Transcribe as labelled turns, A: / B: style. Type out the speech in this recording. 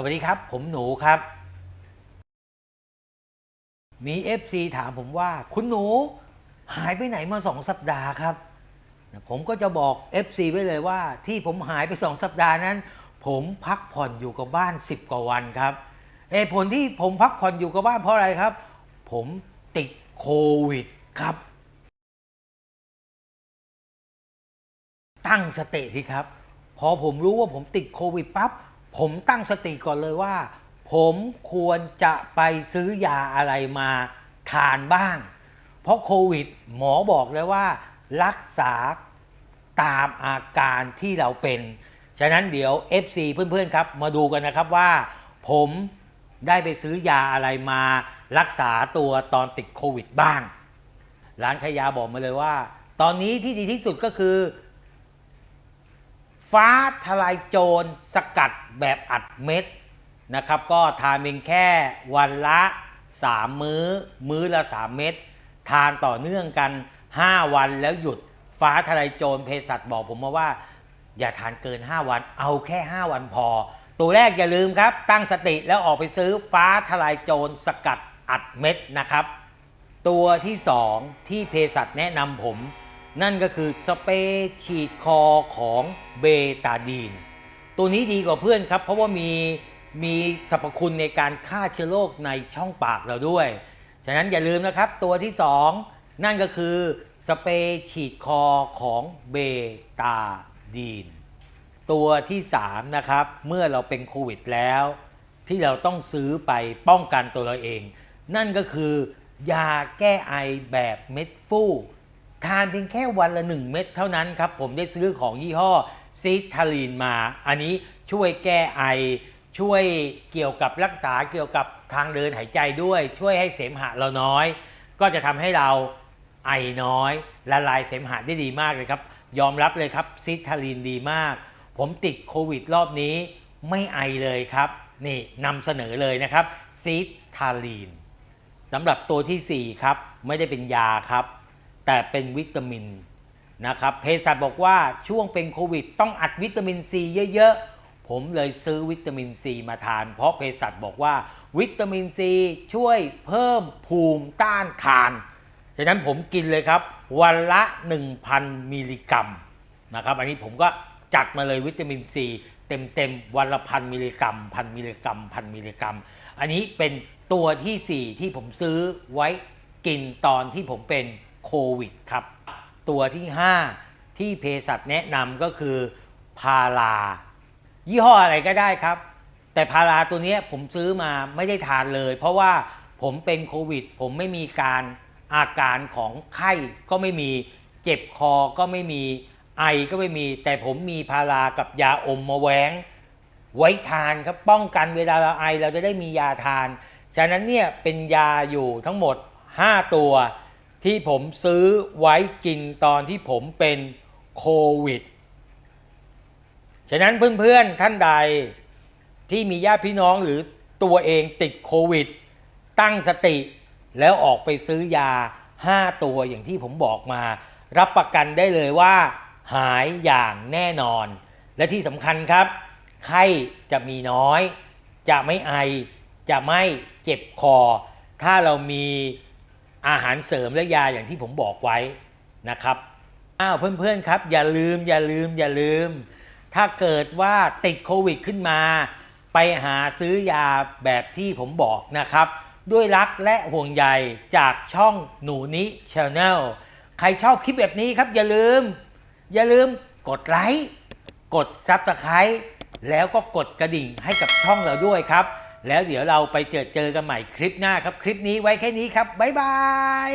A: สวัสดีครับ ผมหนูครับ มี FC ถามผมว่าคุณหนูหายไปไหนมาสองสัปดาห์ครับ ผมก็จะบอก FC ไว้เลยว่า ที่ผมหายไปสองสัปดาห์นั้น ผมพักผ่อนอยู่กับบ้าน 10 กว่าวันครับเหตุผลที่ผมพักผ่อนอยู่กับบ้านเพราะอะไรครับ ผมติดโควิดครับ ตั้งสติสิครับ พอผมรู้ว่าผมติดโควิดปั๊บ ผมตั้งสติก่อนเลยว่า ผมควรจะไปซื้อยาอะไรมาทานบ้าง เพราะโควิดหมอบอกเลยว่า รักษาตามอาการที่เราเป็น ฉะนั้นเดี๋ยว FC เพื่อนๆครับ มาดูกันนะครับว่า ผมได้ไปซื้อยาอะไรมารักษาตัวตอนติดโควิดบ้าง ร้านขายยาบอกมาเลยว่า ตอนนี้ที่ดีที่สุดก็คือ ฟ้าทลายโจรสกัดแบบอัดเม็ดนะครับ ก็ทานเพียงแค่วันละ 3 มื้อ มื้อละ 3 เม็ดทานต่อเนื่องกัน 5 วันแล้วหยุดฟ้าทลายโจรเภสัชบอกผมมาว่า อย่าทานเกิน 5 วัน เอาแค่ 5 วันพอ ตัวแรกอย่าลืมครับ ตั้งสติแล้วออกไปซื้อฟ้าทลายโจรสกัดอัดเม็ดนะครับ ตัวที่ 2 ที่เภสัชแนะนำผม นั่นก็คือสเปรย์ฉีดคอของเบตาดีน ตัวนี้ดีกว่าเพื่อนครับ เพราะว่ามีมีสรรพคุณในการฆ่าเชื้อโรคในช่องปากเราด้วย ฉะนั้นอย่าลืมนะครับ ตัวที่ 2 นั่นก็คือสเปรย์ฉีดคอของเบตาดีน ตัวที่ 3 นะครับ เมื่อเราเป็นโควิดแล้ว ที่เราต้องซื้อไปป้องกันตัวเราเอง นั่นก็คือยาแก้ไอแบบเม็ดฟู่ ทานเพียงแค่วันละ 1 เม็ดเท่านั้นครับ ผมได้ซื้อของยี่ห้อซิทาลีนมา อันนี้ช่วยแก้ไอ ช่วยเกี่ยวกับรักษาเกี่ยวกับทางเดินหายใจด้วย ช่วยให้เสมหะเราน้อย ก็จะทำให้เราไอน้อยละลายเสมหะได้ดีมากเลยครับ ยอมรับเลยครับซิทาลีนดีมาก ผมติดโควิดรอบนี้ไม่ไอเลยครับ นี่นำเสนอเลยนะครับซิทาลีนสำหรับตัวทีสี่4 ครับ ไม่ได้เป็นยาครับ แต่เป็นวิตามินนะครับเภสัชบอกว่าช่วงเป็นโควิด ต้องอัดวิตามินซีเยอะๆ ผมเลยซื้อวิตามินซีมาทาน เพราะเภสัชบอกว่าวิตามินซีช่วยเพิ่มภูมิต้านทานฉะนั้นผมกินเลยครับ วันละ 1,000 มิลลิกรัมนะครับอันนี้ผมก็จัดมาเลยวิตามินซีเต็มๆวันละพันมิลลิกรัมพันมิลลิกรัมพันมิลลิกรัม อันนี้เป็นตัวทีสี่4 ที่ผมซื้อไว้กินตอนที่ผมเป็น โควิดครับ ตัวที่ 5 ที่เภสัชแนะนำก็คือพารายี่ห้ออะไรก็ได้ครับ แต่พาราตัวเนี้ยผมซื้อมาไม่ได้ทานเลย เพราะว่าผมเป็นโควิด ผมไม่มีการอาการของไข้ก็ไม่มีเจ็บคอก็ไม่มีไอก็ไม่มี แต่ผมมีพารากับยาอมมาแหวงไว้ทานครับป้องกันเวลาเราไอเราจะได้มียาทาน ฉะนั้นเนี่ยเป็นยาอยู่ทั้งหมด 5 ตัว ที่ผมซื้อไว้กินตอนที่ผมเป็นโควิด ฉะนั้นเพื่อนๆท่านใดที่มีญาติพี่น้องหรือตัวเองติดโควิด ตั้งสติแล้วออกไปซื้อยา 5 ตัวอย่างที่ผมบอกมา รับประกันได้เลยว่า หายอย่างแน่นอน และที่สำคัญครับ ไข้จะมีน้อย จะไม่ไอ จะไม่เจ็บคอ ถ้าเรามี อาหารเสริมและยาอย่างที่ผมบอกไว้นะครับอ้าวเพื่อนๆครับ อย่าลืมอย่าลืมอย่าลืม ถ้าเกิดว่าติดโควิดขึ้นมา ไปหาซื้อยาแบบที่ผมบอกนะครับ ด้วยรักและห่วงใยจากช่องหนูนิชาแนลใครชอบคลิปแบบนี้ครับอย่าลืม อย่าลืมกดไลค์กด Subscribe แล้วก็กดกระดิ่งให้กับช่องเราด้วยครับ แล้วเดี๋ยวเราไปเจอเจอกันใหม่คลิปหน้าครับ คลิปนี้ไว้แค่นี้ครับบ๊ายบาย